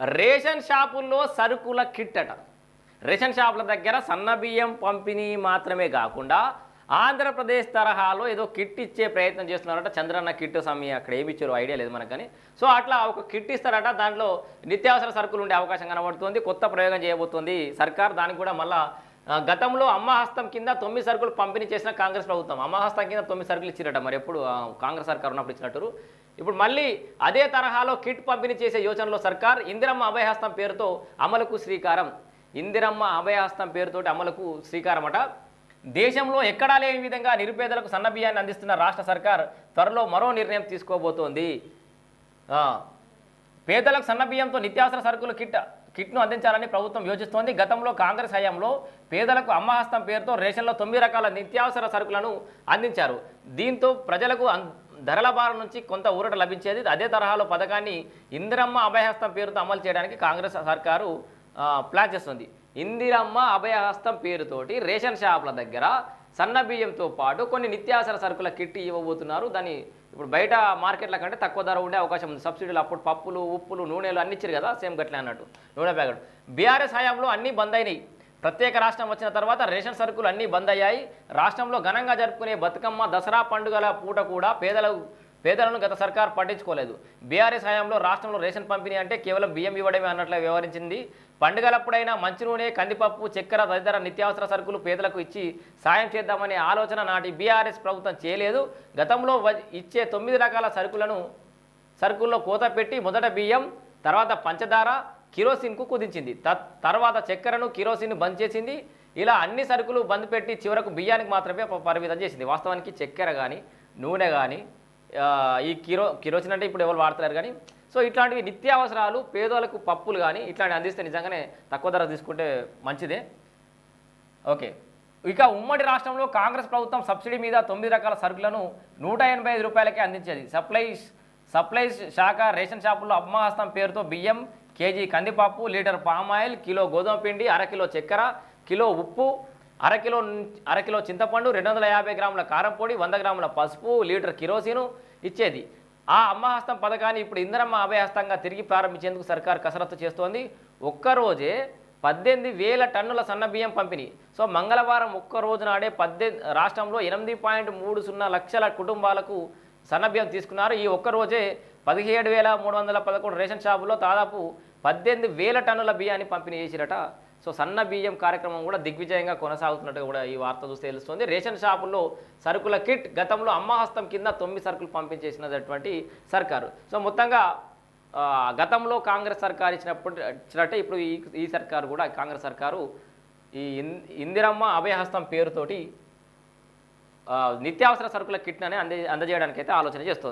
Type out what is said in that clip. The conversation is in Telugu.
రేషన్ షాపుల్లో సరుకుల కిట్ అట రేషన్ షాపుల దగ్గర సన్న బియ్యం పంపిణీ మాత్రమే కాకుండా ఆంధ్రప్రదేశ్ తరహాలో ఏదో కిట్ ఇచ్చే ప్రయత్నం చేస్తున్నారట. చంద్రన్న కిట్ సమయం అక్కడ ఏమి ఇచ్చారో ఐడియా లేదు మనకు కానీ. సో అట్లా ఒక కిట్ ఇస్తారట. దాంట్లో నిత్యావసర సరుకులు ఉండే అవకాశం కనబడుతుంది. కొత్త ప్రయోగం చేయబోతుంది. సర్కార్ దానికి కూడా మళ్ళీ గతంలో అమ్మ హస్తం కింద తొమ్మిది సరుకులు పంపిణీ చేసిన కాంగ్రెస్ ప్రభుత్వం. అమ్మ హస్తం కింద తొమ్మిది సరుకులు ఇచ్చిరట మరి ఎప్పుడు కాంగ్రెస్ సర్కార్ ఉన్నప్పుడు ఇచ్చినట్టు ఇప్పుడు మళ్ళీ అదే తరహాలో కిట్ పంపిణీ చేసే యోచనలో సర్కార్ ఇందిరమ్మ అభయహస్తం పేరుతో అమలుకు శ్రీకారం. ఇందిరమ్మ అభయహస్తం పేరుతోటి అమలుకు శ్రీకారం అట దేశంలో ఎక్కడా లేని విధంగా నిరుపేదలకు సన్నబియ్యాన్ని అందిస్తున్న రాష్ట్ర సర్కార్ త్వరలో మరో నిర్ణయం తీసుకోబోతోంది. పేదలకు సన్నబియ్యంతో నిత్యావసర సరుకులు కిట్ కిట్ను అందించాలని ప్రభుత్వం యోచిస్తోంది. గతంలో కాంగ్రెస్ హయాంలో పేదలకు అమ్మహస్తం పేరుతో రేషన్లో తొమ్మిది రకాల నిత్యావసర సరుకులను అందించారు. దీంతో ప్రజలకు ధరల భారం నుంచి కొంత ఊరట లభించేది. అదే తరహాలో పథకాన్ని ఇందిరమ్మ అభయహస్తం పేరుతో అమలు చేయడానికి కాంగ్రెస్ సర్కారు ప్లాన్ చేస్తుంది. ఇందిరమ్మ అభయహస్తం పేరుతోటి రేషన్ షాపుల దగ్గర సన్న బియ్యంతో పాటు కొన్ని నిత్యావసర సరుకుల కిట్ ఇవ్వబోతున్నారు. దాన్ని ఇప్పుడు బయట మార్కెట్ల కంటే తక్కువ ధర ఉండే అవకాశం ఉంది. సబ్సిడీలు అప్పుడు పప్పులు ఉప్పులు నూనెలు అన్ని ఇచ్చారు కదా సేమ్ గట్లే అన్నట్టు. నూనె ప్యాకెట్. బీఆర్ఎస్ హయాంలో అన్నీ బంద్ అయినాయి. ప్రత్యేక రాష్ట్రం వచ్చిన తర్వాత రేషన్ సరుకులు అన్నీ బంద్ అయ్యాయి. రాష్ట్రంలో ఘనంగా జరుపుకునే బతుకమ్మ దసరా పండుగల పూట కూడా పేదలకు పేదలను గత సర్కార్ పట్టించుకోలేదు. బీఆర్ఎస్ హయాంలో రాష్ట్రంలో రేషన్ పంపిణీ అంటే కేవలం బియ్యం ఇవ్వడమే అన్నట్లు వ్యవహరించింది. పండుగలప్పుడైనా మంచి నూనె కందిపప్పు చక్కెర తదితర నిత్యావసర సరుకులు పేదలకు ఇచ్చి సాయం చేద్దామనే ఆలోచన నాటి బీఆర్ఎస్ ప్రభుత్వం చేయలేదు. గతంలో వ- ఇచ్చే తొమ్మిది రకాల సరుకులను సరుకుల్లో కోత పెట్టి మొదట బియ్యం తర్వాత పంచదార కిరోసిన్కు కుదించింది. త- తర్వాత చక్కెరను కిరోసిన్ బంద్ చేసింది. ఇలా అన్ని సరుకులు బంద్ పెట్టి చివరకు బియ్యానికి మాత్రమే పరిమితం చేసింది. వాస్తవానికి చక్కెర కానీ నూనె కానీ ఈ కిరో కిరోసిన్ అంటే ఇప్పుడు ఎవరు వాడతారు కానీ సో ఇట్లాంటివి నిత్యావసరాలు పేదోలకు పప్పులు కానీ ఇట్లాంటివి అందిస్తే నిజంగానే తక్కువ ధర తీసుకుంటే మంచిదే. ఓకే. ఇక ఉమ్మడి రాష్ట్రంలో కాంగ్రెస్ ప్రభుత్వం సబ్సిడీ మీద తొమ్మిది రకాల సరుకులను నూట ఎనభై ఐదు రూపాయలకే అందించేది. సప్లైస్ సప్లైస్ శాఖ రేషన్ షాపుల్లో అమ్మహస్తం పేరుతో బియ్యం కేజీ కందిపప్పు లీటర్ పామాయిల్ కిలో గోధుమ పిండి అరకిలో చక్కెర కిలో ఉప్పు అరకిలో అరకిలో చింతపండు రెండు వందల యాభై గ్రాముల కారం పొడి వంద గ్రాముల పసుపు లీటర్ కిరోసిను ఇచ్చేది. ఆ అమ్మహస్తం పథకాన్ని ఇప్పుడు ఇందిరమ్మ అభయహస్తంగా తిరిగి ప్రారంభించేందుకు సర్కార్ కసరత్తు చేస్తోంది. ఒక్కరోజే పద్దెనిమిది వేల టన్నుల సన్న బియ్యం పంపిణీ. సో మంగళవారం ఒక్క రోజు నాడే పద్దెనిమిది రాష్ట్రంలో ఎనిమిది పాయింట్ మూడు సున్నా లక్షల కుటుంబాలకు సన్నబియ్యం తీసుకున్నారు. ఈ ఒక్క రోజే పదిహేడు వేల మూడు వందల పదకొండు రేషన్ షాపులో దాదాపు పద్దెనిమిది వేల టన్నుల బియ్యాన్ని పంపిణీ చేసిరట. సో సన్న బియ్యం కార్యక్రమం కూడా దిగ్విజయంగా కొనసాగుతున్నట్టు కూడా ఈ వార్త చూస్తే తెలుస్తుంది. రేషన్ షాపుల్లో సరుకుల కిట్ గతంలో అమ్మహస్తం కింద తొమ్మిది సరుకులు పంపించేసినటువంటి సర్కారు. సో మొత్తంగా గతంలో కాంగ్రెస్ సర్కారు ఇచ్చినప్పుడు ఇచ్చినట్టే ఇప్పుడు ఈ ఈ సర్కారు కూడా కాంగ్రెస్ సర్కారు ఈ ఇన్- ఇందిరమ్మ అభయహస్తం పేరుతోటి నిత్యావసర సరుకుల కిట్ని అందజేయడానికి అయితే ఆలోచన చేస్తోంది.